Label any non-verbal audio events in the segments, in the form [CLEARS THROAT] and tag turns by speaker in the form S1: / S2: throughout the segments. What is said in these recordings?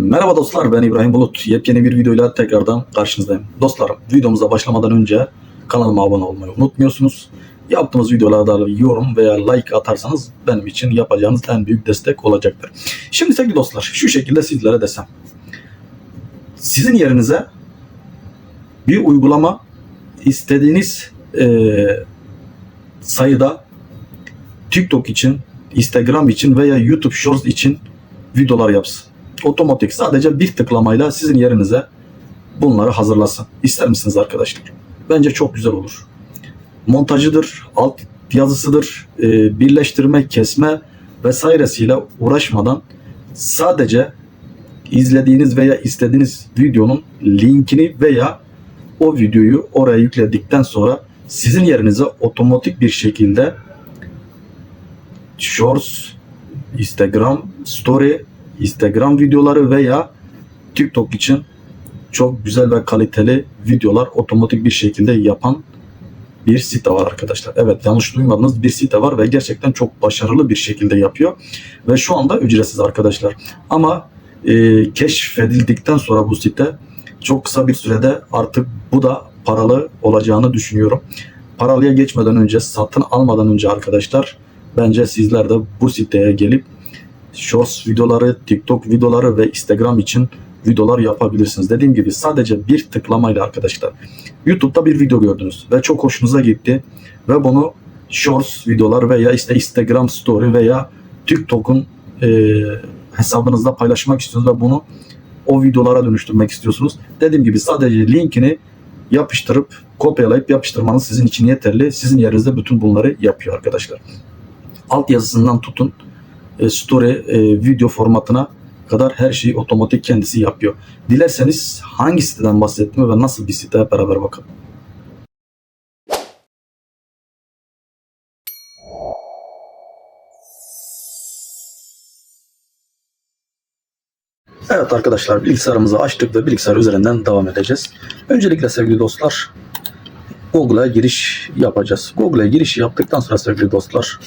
S1: Merhaba dostlar ben İbrahim Bulut. Yepyeni bir videoyla tekrardan karşınızdayım. Dostlarım videomuza başlamadan önce kanalıma abone olmayı unutmuyorsunuz. Yaptığımız videolarda yorum veya like atarsanız benim için yapacağınız en büyük destek olacaktır. Şimdi sevgili dostlar şu şekilde sizlere desem. Sizin yerinize bir uygulama istediğiniz eee, sayıda TikTok için, Instagram için veya YouTube Shorts için videolar yapsın. Otomatik sadece bir tıklamayla sizin yerinize bunları hazırlasın. İster misiniz arkadaşlar? Bence çok güzel olur. Montajıdır, alt yazısıdır, e, birleştirme, kesme vesairesiyle uğraşmadan sadece izlediğiniz veya istediğiniz videonun linkini veya o videoyu oraya yükledikten sonra sizin yerinize otomatik bir şekilde Shorts, Instagram Story, Instagram videoları veya TikTok için çok güzel ve kaliteli videolar otomatik bir şekilde yapan bir site var arkadaşlar. Evet yanlış duymadınız bir site var ve gerçekten çok başarılı bir şekilde yapıyor. Ve şu anda ücretsiz arkadaşlar. Ama e, keşfedildikten sonra bu site çok kısa bir sürede artık bu da paralı olacağını düşünüyorum. Paralıya geçmeden önce satın almadan önce arkadaşlar bence sizler de bu siteye gelip Shorts videoları, TikTok videoları ve Instagram için videolar yapabilirsiniz. Dediğim gibi sadece bir tıklamayla arkadaşlar. YouTube'da bir video gördünüz ve çok hoşunuza gitti ve bunu Shorts videolar veya işte Instagram Story veya TikTok'un e, hesabınızda paylaşmak istiyorsunuz ve bunu o videolara dönüştürmek istiyorsunuz. Dediğim gibi sadece linkini yapıştırıp kopyalayıp yapıştırmanız sizin için yeterli. Sizin yerinizde bütün bunları yapıyor arkadaşlar. Alt yazısından tutun e, story e, video formatına kadar her şeyi otomatik kendisi yapıyor. Dilerseniz hangi siteden bahsettim ve nasıl bir site hep beraber bakalım. Evet arkadaşlar bilgisayarımızı açtık ve bilgisayar üzerinden devam edeceğiz. Öncelikle sevgili dostlar Google'a giriş yapacağız. Google'a giriş yaptıktan sonra sevgili dostlar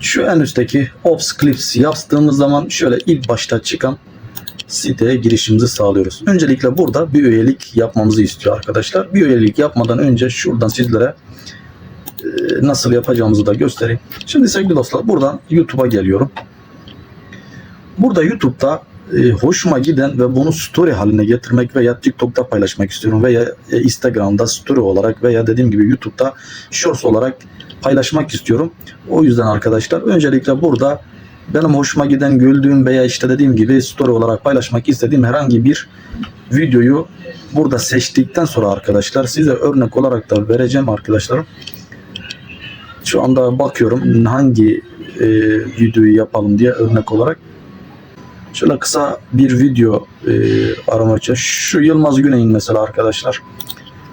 S1: şu en üstteki Ops Clips yaptığımız zaman şöyle ilk başta çıkan siteye girişimizi sağlıyoruz. Öncelikle burada bir üyelik yapmamızı istiyor arkadaşlar. Bir üyelik yapmadan önce şuradan sizlere e, nasıl yapacağımızı da göstereyim. Şimdi sevgili dostlar buradan YouTube'a geliyorum. Burada YouTube'da e, hoşuma giden ve bunu story haline getirmek veya TikTok'ta paylaşmak istiyorum veya e, Instagram'da story olarak veya dediğim gibi YouTube'da shorts olarak paylaşmak istiyorum. O yüzden arkadaşlar öncelikle burada benim hoşuma giden güldüğüm veya işte dediğim gibi story olarak paylaşmak istediğim herhangi bir videoyu burada seçtikten sonra arkadaşlar size örnek olarak da vereceğim arkadaşlarım. Şu anda bakıyorum hangi e, videoyu yapalım diye örnek olarak. Şöyle kısa bir video e, arama için. Şu Yılmaz Güney'in mesela arkadaşlar.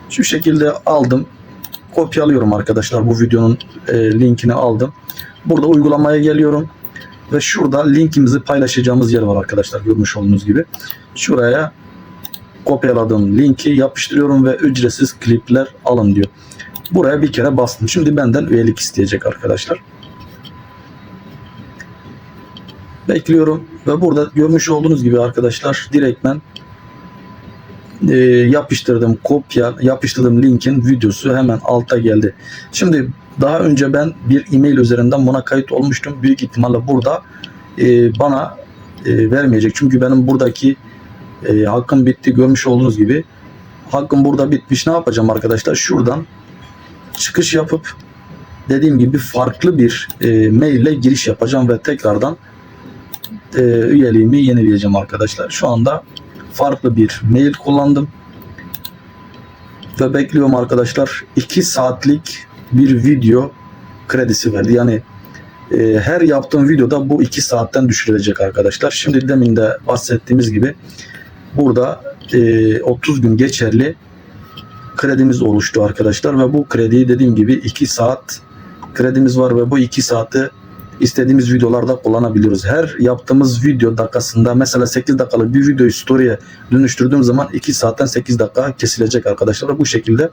S1: Şu şekilde aldım. Kopyalıyorum arkadaşlar. Bu videonun e, linkini aldım. Burada uygulamaya geliyorum. Ve şurada linkimizi paylaşacağımız yer var arkadaşlar. Görmüş olduğunuz gibi. Şuraya kopyaladığım linki yapıştırıyorum ve ücretsiz klipler alın diyor. Buraya bir kere bastım. Şimdi benden üyelik isteyecek arkadaşlar. Bekliyorum ve burada görmüş olduğunuz gibi arkadaşlar direktmen e, yapıştırdığım kopya yapıştırdığım linkin videosu hemen alta geldi. Şimdi daha önce ben bir e-mail üzerinden buna kayıt olmuştum. Büyük ihtimalle burada e, bana e, vermeyecek. Çünkü benim buradaki e, hakkım bitti görmüş olduğunuz gibi. Hakkım burada bitmiş. Ne yapacağım arkadaşlar? Şuradan çıkış yapıp dediğim gibi farklı bir e, mail ile giriş yapacağım ve tekrardan e, üyeliğimi yenileyeceğim arkadaşlar. Şu anda farklı bir mail kullandım. Ve bekliyorum arkadaşlar 2 saatlik bir video kredisi verdi. Yani e, her yaptığım videoda bu 2 saatten düşürülecek arkadaşlar. Şimdi demin de bahsettiğimiz gibi burada e, 30 gün geçerli kredimiz oluştu arkadaşlar ve bu krediyi dediğim gibi 2 saat kredimiz var ve bu 2 saati istediğimiz videolarda kullanabiliyoruz. Her yaptığımız video dakikasında mesela 8 dakikalık bir videoyu story'e dönüştürdüğüm zaman 2 saatten 8 dakika kesilecek arkadaşlar. Bu şekilde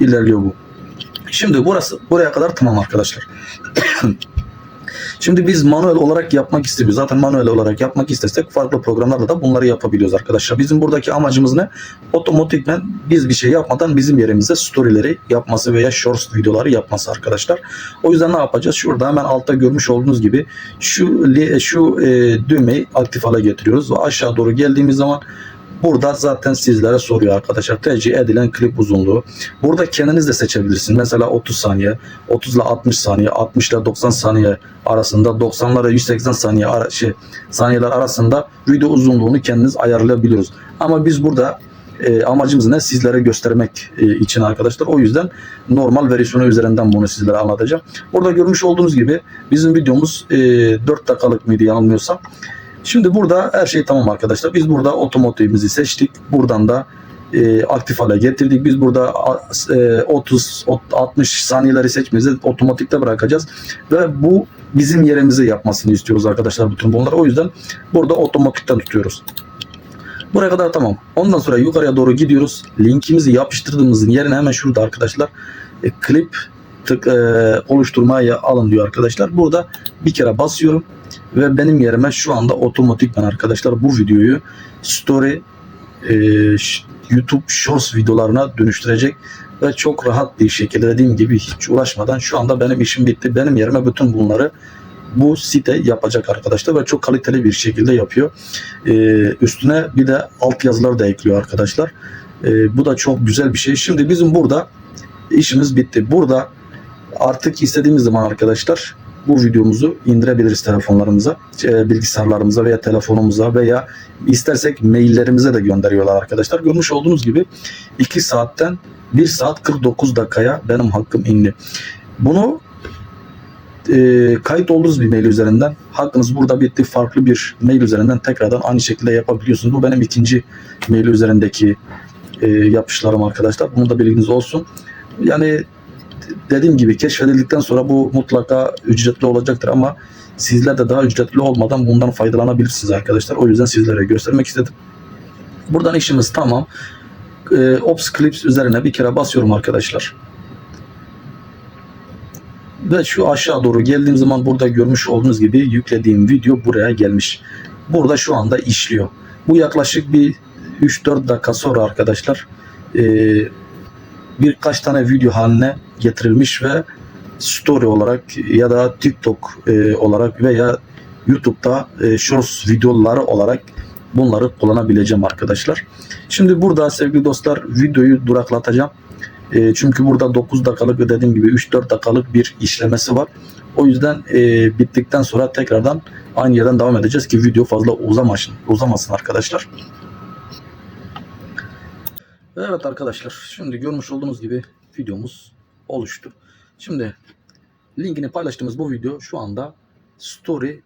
S1: ilerliyor bu. Şimdi burası buraya kadar tamam arkadaşlar. [CLEARS THROAT] Şimdi biz manuel olarak yapmak istiyoruz. Zaten manuel olarak yapmak istesek farklı programlarla da bunları yapabiliyoruz arkadaşlar. Bizim buradaki amacımız ne? Otomatikmen biz bir şey yapmadan bizim yerimize storyleri yapması veya shorts videoları yapması arkadaşlar. O yüzden ne yapacağız? Şurada hemen altta görmüş olduğunuz gibi şu şu e, düğmeyi aktif hale getiriyoruz ve aşağı doğru geldiğimiz zaman Burada zaten sizlere soruyor arkadaşlar. Tercih edilen klip uzunluğu. Burada kendiniz de seçebilirsiniz. Mesela 30 saniye, 30 ile 60 saniye, 60 ile 90 saniye arasında, 90 ile 180 saniye ara, şey, saniyeler arasında video uzunluğunu kendiniz ayarlayabiliyoruz. Ama biz burada e, amacımız ne? Sizlere göstermek e, için arkadaşlar. O yüzden normal versiyonu üzerinden bunu sizlere anlatacağım. Burada görmüş olduğunuz gibi bizim videomuz e, 4 dakikalık mıydı yanılmıyorsam. Şimdi burada her şey tamam arkadaşlar. Biz burada otomotivimizi seçtik. Buradan da e, aktif hale getirdik. Biz burada e, 30 ot- 60 saniyeleri seçmemizi otomatikte bırakacağız ve bu bizim yerimize yapmasını istiyoruz arkadaşlar bütün bunları. O yüzden burada otomatikten tutuyoruz. Buraya kadar tamam. Ondan sonra yukarıya doğru gidiyoruz. Linkimizi yapıştırdığımızın yerine hemen şurada arkadaşlar e, klip tık, e, oluşturmaya alın diyor arkadaşlar. Burada bir kere basıyorum ve benim yerime şu anda otomatikman arkadaşlar bu videoyu story e, YouTube Shorts videolarına dönüştürecek ve çok rahat bir şekilde dediğim gibi hiç uğraşmadan şu anda benim işim bitti. Benim yerime bütün bunları bu site yapacak arkadaşlar ve çok kaliteli bir şekilde yapıyor. E, üstüne bir de alt yazılar da ekliyor arkadaşlar. E, bu da çok güzel bir şey. Şimdi bizim burada işimiz bitti. Burada artık istediğimiz zaman arkadaşlar bu videomuzu indirebiliriz telefonlarımıza, e, bilgisayarlarımıza veya telefonumuza veya istersek maillerimize de gönderiyorlar arkadaşlar. Görmüş olduğunuz gibi 2 saatten 1 saat 49 dakikaya benim hakkım indi. Bunu e, kayıt olduğunuz bir mail üzerinden hakkınız burada bitti farklı bir mail üzerinden tekrardan aynı şekilde yapabiliyorsunuz. Bu benim ikinci mail üzerindeki e, yapışlarım arkadaşlar. Bunu da bilginiz olsun. Yani dediğim gibi keşfedildikten sonra bu mutlaka ücretli olacaktır ama sizler de daha ücretli olmadan bundan faydalanabilirsiniz arkadaşlar. O yüzden sizlere göstermek istedim. Buradan işimiz tamam. Ee, Ops Clips üzerine bir kere basıyorum arkadaşlar. Ve şu aşağı doğru geldiğim zaman burada görmüş olduğunuz gibi yüklediğim video buraya gelmiş. Burada şu anda işliyor. Bu yaklaşık bir 3-4 dakika sonra arkadaşlar ee, birkaç tane video haline getirilmiş ve story olarak ya da TikTok e, olarak veya YouTube'da e, shorts videoları olarak bunları kullanabileceğim arkadaşlar. Şimdi burada sevgili dostlar videoyu duraklatacağım. E, çünkü burada 9 dakikalık ve dediğim gibi 3-4 dakikalık bir işlemesi var. O yüzden e, bittikten sonra tekrardan aynı yerden devam edeceğiz ki video fazla uzamasın, uzamasın arkadaşlar. Evet arkadaşlar şimdi görmüş olduğunuz gibi videomuz oluştu. Şimdi linkini paylaştığımız bu video şu anda story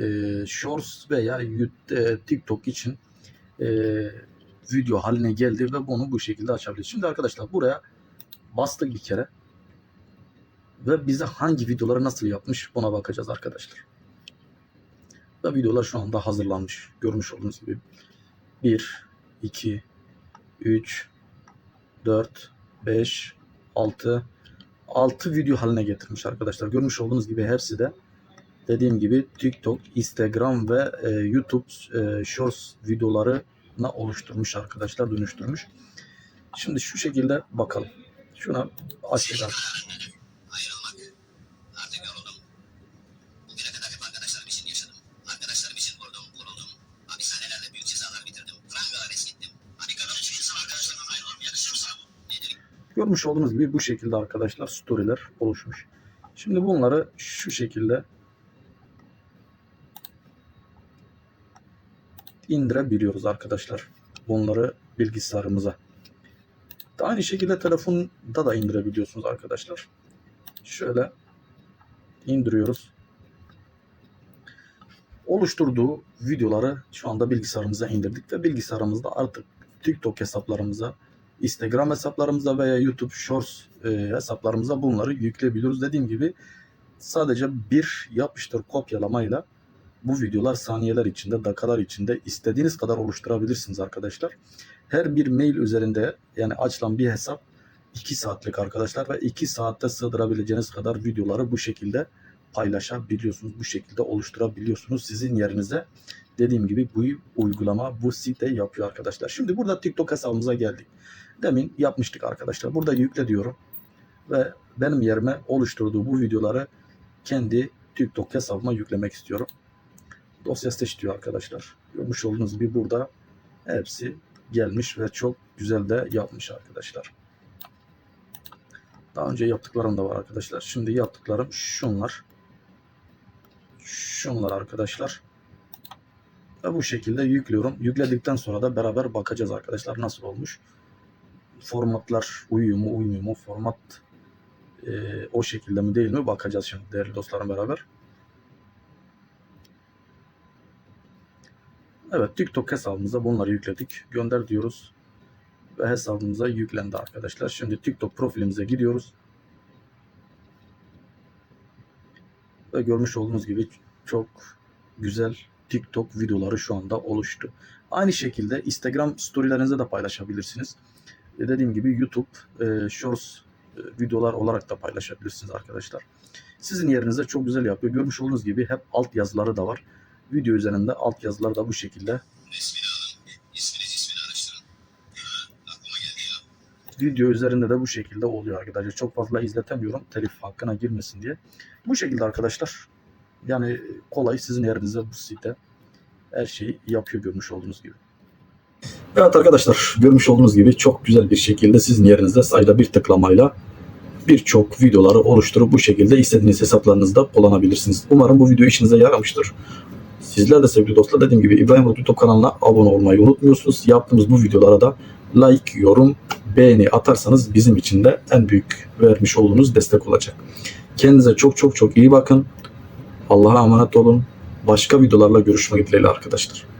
S1: e, shorts veya e, TikTok için e, video haline geldi ve bunu bu şekilde açabiliriz. Şimdi arkadaşlar buraya bastık bir kere ve bize hangi videoları nasıl yapmış buna bakacağız arkadaşlar. Ve videolar şu anda hazırlanmış. Görmüş olduğunuz gibi 1, 2, 3, 4, 5, 6, 6 video haline getirmiş arkadaşlar. Görmüş olduğunuz gibi hepsi de dediğim gibi TikTok, Instagram ve e, YouTube e, Shorts videolarına oluşturmuş arkadaşlar, dönüştürmüş. Şimdi şu şekilde bakalım. Şuna açacağım. Görmüş olduğunuz gibi bu şekilde arkadaşlar storyler oluşmuş. Şimdi bunları şu şekilde indirebiliyoruz arkadaşlar. Bunları bilgisayarımıza. Aynı şekilde telefonda da indirebiliyorsunuz arkadaşlar. Şöyle indiriyoruz. Oluşturduğu videoları şu anda bilgisayarımıza indirdik ve bilgisayarımızda artık TikTok hesaplarımıza, Instagram hesaplarımıza veya YouTube Shorts e, hesaplarımıza bunları yükleyebiliyoruz. Dediğim gibi sadece bir yapıştır kopyalamayla bu videolar saniyeler içinde, dakikalar içinde istediğiniz kadar oluşturabilirsiniz arkadaşlar. Her bir mail üzerinde yani açılan bir hesap 2 saatlik arkadaşlar ve 2 saatte sığdırabileceğiniz kadar videoları bu şekilde paylaşabiliyorsunuz. Bu şekilde oluşturabiliyorsunuz sizin yerinize. Dediğim gibi bu uygulama, bu site yapıyor arkadaşlar. Şimdi burada TikTok hesabımıza geldik. Demin yapmıştık arkadaşlar. Burada yükle diyorum. Ve benim yerime oluşturduğu bu videoları kendi TikTok hesabıma yüklemek istiyorum. Dosya seç diyor arkadaşlar. Görmüş olduğunuz gibi burada hepsi gelmiş ve çok güzel de yapmış arkadaşlar. Daha önce yaptıklarım da var arkadaşlar. Şimdi yaptıklarım şunlar. Şunlar arkadaşlar. Ve bu şekilde yüklüyorum. Yükledikten sonra da beraber bakacağız arkadaşlar nasıl olmuş. Formatlar uyuyor mu uymuyor mu? Format e, o şekilde mi değil mi? Bakacağız şimdi değerli dostlarım beraber. Evet TikTok hesabımıza bunları yükledik. Gönder diyoruz. Ve hesabımıza yüklendi arkadaşlar. Şimdi TikTok profilimize gidiyoruz. Ve görmüş olduğunuz gibi çok güzel TikTok videoları şu anda oluştu. Aynı şekilde Instagram storylerinize de paylaşabilirsiniz. E, dediğim gibi YouTube e, Shorts e, videolar olarak da paylaşabilirsiniz arkadaşlar. Sizin yerinize çok güzel yapıyor. Görmüş olduğunuz gibi hep alt yazıları da var. Video üzerinde alt yazılar da bu şekilde. Video üzerinde de bu şekilde oluyor arkadaşlar. Çok fazla izletemiyorum telif hakkına girmesin diye. Bu şekilde arkadaşlar. Yani kolay sizin yerinize bu site her şeyi yapıyor görmüş olduğunuz gibi. Evet arkadaşlar görmüş olduğunuz gibi çok güzel bir şekilde sizin yerinizde sayıda bir tıklamayla birçok videoları oluşturup bu şekilde istediğiniz hesaplarınızda kullanabilirsiniz. Umarım bu video işinize yaramıştır. Sizler de sevgili dostlar dediğim gibi İbrahim Bulut YouTube kanalına abone olmayı unutmuyorsunuz. Yaptığımız bu videolara da like, yorum, beğeni atarsanız bizim için de en büyük vermiş olduğunuz destek olacak. Kendinize çok çok çok iyi bakın. Allah'a emanet olun. Başka videolarla görüşmek dileğiyle arkadaşlar.